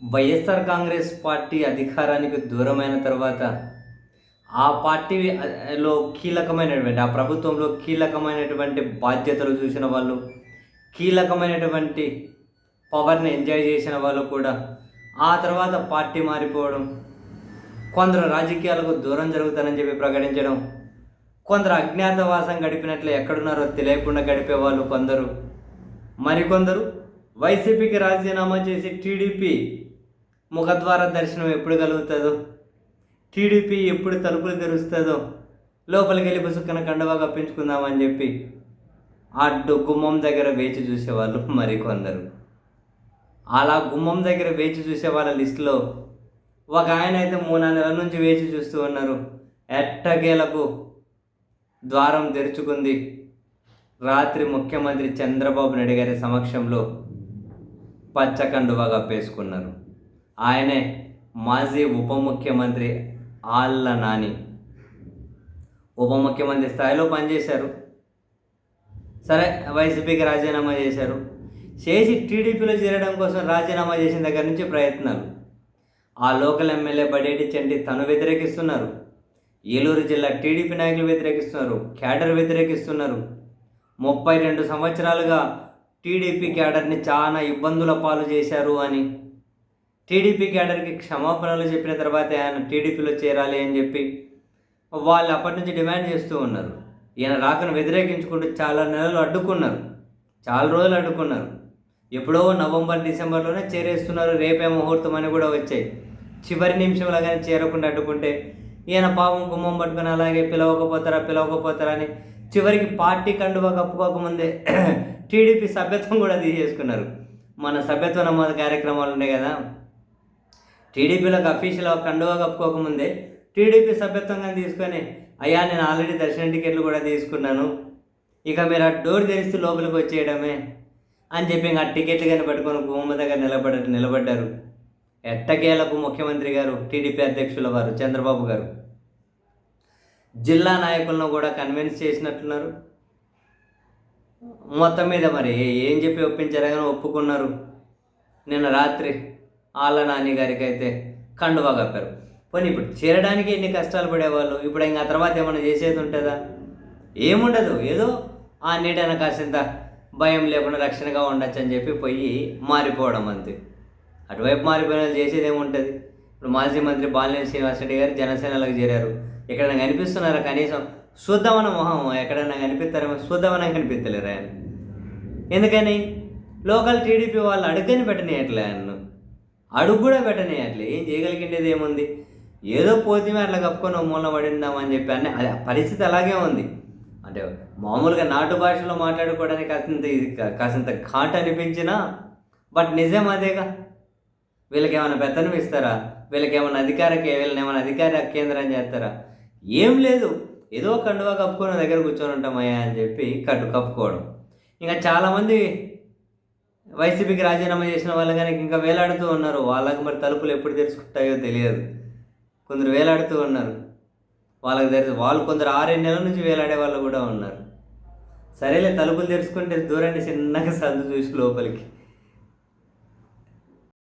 YSR Congress party అధికారానికి దూరమైన తర్వాత ఆ పార్టీలో కీలకమైనటువంటి ఆ ప్రభుత్వంలో కీలకమైనటువంటి బాధ్యతలు చూసిన వాళ్ళు కీలకమైనటువంటి పవర్ని ఎంజాయ్ చేసిన వాళ్ళు కూడా ఆ తర్వాత పార్టీ మారిపోవడం కొందరు రాజకీయాలకు దూరం జరుగుతానని చెప్పి ప్రకటించడం కొందరు అజ్ఞాతవాసం గడిపినట్లు ఎక్కడున్నారో తెలియకుండా గడిపే వాళ్ళు కొందరు. మరికొందరు వైసీపీకి రాజీనామా చేసి టీడీపీ ముఖద్వార దర్శనం ఎప్పుడు కలుగుతుందో? టీడీపీ ఎప్పుడు తలుపులు తెరుస్తుందో? లోపలికి వెళ్ళి పుసుక్కన కండవా కప్పించుకుందామని చెప్పి అడ్డు గుమ్మం దగ్గర వేచి చూసేవాళ్ళు మరికొందరు. అలా గుమ్మం దగ్గర వేచి చూసే వాళ్ళ లిస్టులో ఒక ఆయన అయితే మూడు నెలల నుంచి వేచి చూస్తూ ఉన్నారు. ఎట్టగేలకు ద్వారం తెరుచుకుంది రాత్రి ముఖ్యమంత్రి చంద్రబాబు నాయుడు గారి సమక్షంలో పచ్చకండువా కప్పేసుకున్నారు. ఆయనే మాజీ ఉప ముఖ్యమంత్రి ఆళ్ళ నాని. ఉప ముఖ్యమంత్రి స్థాయిలో పనిచేశారు. సరే వైసీపీకి రాజీనామా చేశారు. చేసి టీడీపీలో చేరడం కోసం రాజీనామా చేసిన దగ్గర నుంచి ప్రయత్నాలు. ఆ లోకల్ ఎమ్మెల్యే బడేటి చెంటి తను వ్యతిరేకిస్తున్నారు. ఏలూరు జిల్లా టీడీపీ నాయకులు వ్యతిరేకిస్తున్నారు. క్యాడర్ వ్యతిరేకిస్తున్నారు. ముప్పై రెండు సంవత్సరాలుగా టీడీపీ క్యాడర్ని చాలా ఇబ్బందుల పాలు చేశారు అని టీడీపీ క్యాడర్కి క్షమాపణలు చెప్పిన తర్వాత ఆయన టీడీపీలో చేరాలి అని చెప్పి వాళ్ళు అప్పటి నుంచి డిమాండ్ చేస్తూ ఉన్నారు. ఈయన రాకను వ్యతిరేకించుకుంటూ చాలా నెలలు అడ్డుకున్నారు. చాలా రోజులు అడ్డుకున్నారు. ఎప్పుడో నవంబర్ డిసెంబర్లోనే చేరేస్తున్నారు. రేపే ముహూర్తం అని కూడా వచ్చాయి. చివరి నిమిషంలో కానీ చేరకుండా అడ్డుకుంటే ఈయన పాపం గుమ్మం పట్టుకుని అలాగే పిలవకపోతారా పిలవకపోతారా అని చివరికి పార్టీ కండువా కప్పుకోకముందే టీడీపీ సభ్యత్వం కూడా తీసేసుకున్నారు. మన సభ్యత్వ నమోదు కార్యక్రమాలు ఉన్నాయి కదా. టీడీపీలోకి అఫీషియల్ కండువా కప్పుకోకముందే టీడీపీ సభ్యత్వంగా తీసుకొని అయ్యా నేను ఆల్రెడీ దర్శన టికెట్లు కూడా తీసుకున్నాను. ఇక మీరు ఆ డోర్ తెరిస్తూ లోపలికి వచ్చేయడమే అని చెప్పి ఇంకా ఆ టికెట్లు కానీ పట్టుకొని గుమ్మ దగ్గర నిలబడ నిలబడ్డారు. ఎట్టకేలకు ముఖ్యమంత్రి గారు టీడీపీ అధ్యక్షుల వారు చంద్రబాబు గారు. జిల్లా నాయకులను కూడా కన్విన్స్ చేసినట్లున్నారు మొత్తం మీద మరి ఏం చెప్పి ఒప్పించారో కానీ ఒప్పుకున్నారు. నిన్న రాత్రి ఆళ్ళ నాని గారికి అయితే కండువా కప్పారు. పోనీ ఇప్పుడు చేరడానికి ఎన్ని కష్టాలు పడేవాళ్ళు? ఇప్పుడు ఇంకా తర్వాత ఏమైనా చేసేది ఉంటుందా? ఏముండదు. ఏదో ఆ నీడన కాసింత భయం లేకుండా రక్షణగా ఉండొచ్చు అని చెప్పి పోయి మారిపోవడం అంతే. అటువైపు మారిపోయిన వాళ్ళు చేసేది ఏముంటుంది ఇప్పుడు మాజీ మంత్రి బాలినేని శ్రీనివాసరెడ్డి గారు జనసేనలోకి చేరారు. ఎక్కడైనా కనిపిస్తున్నారా? కనీసం శుద్ధమైన మొహం ఎక్కడైనా కనిపిస్తారేమో? శుద్ధమైన కనిపించలేరు ఆయన? ఎందుకని? లోకల్ టీడీపీ వాళ్ళు అడుగని పెట్టనీయట్లే ఆయన అడుగు కూడా పెట్టనీయట్లే ఏం చేయగలిగిండేది ఏముంది? ఏదో పోతిమే అట్లా కప్పుకొని మూలన పడిందామని చెప్పి అన్నీ అది ఆ పరిస్థితి అలాగే ఉంది. అంటే మామూలుగా నాటు భాషలో మాట్లాడుకోవడానికి కాసింత ఇది కాసింత ఘాట్ అనిపించినా బట్ నిజం అదేగా. వీళ్ళకి ఏమైనా పెత్తనం ఇస్తారా? వీళ్ళకి ఏమైనా అధికార వీళ్ళని ఏమైనా అధికార కేంద్రం చేస్తారా? ఏం లేదు. ఏదో కండువా కప్పుకొని దగ్గర కూర్చొని ఉంటామయ్యా అని చెప్పి కట్టు కప్పుకోవడం. ఇంకా చాలామంది వైసీపీకి రాజీనామా చేసిన వాళ్ళు కానీ ఇంకా వేలాడుతూ ఉన్నారు వాళ్ళకి మరి తలుపులు ఎప్పుడు తెరుచుకుంటాయో తెలియదు. కొందరు వేలాడుతూ ఉన్నారు. వాళ్ళకి తెరిచి వాళ్ళు కొందరు ఆరేడు నెలల నుంచి వేలాడే వాళ్ళు కూడా ఉన్నారు. సరేలే తలుపులు తెరుచుకుంటే దూరాన్ని చిన్నగా సందు చూసి లోపలికి.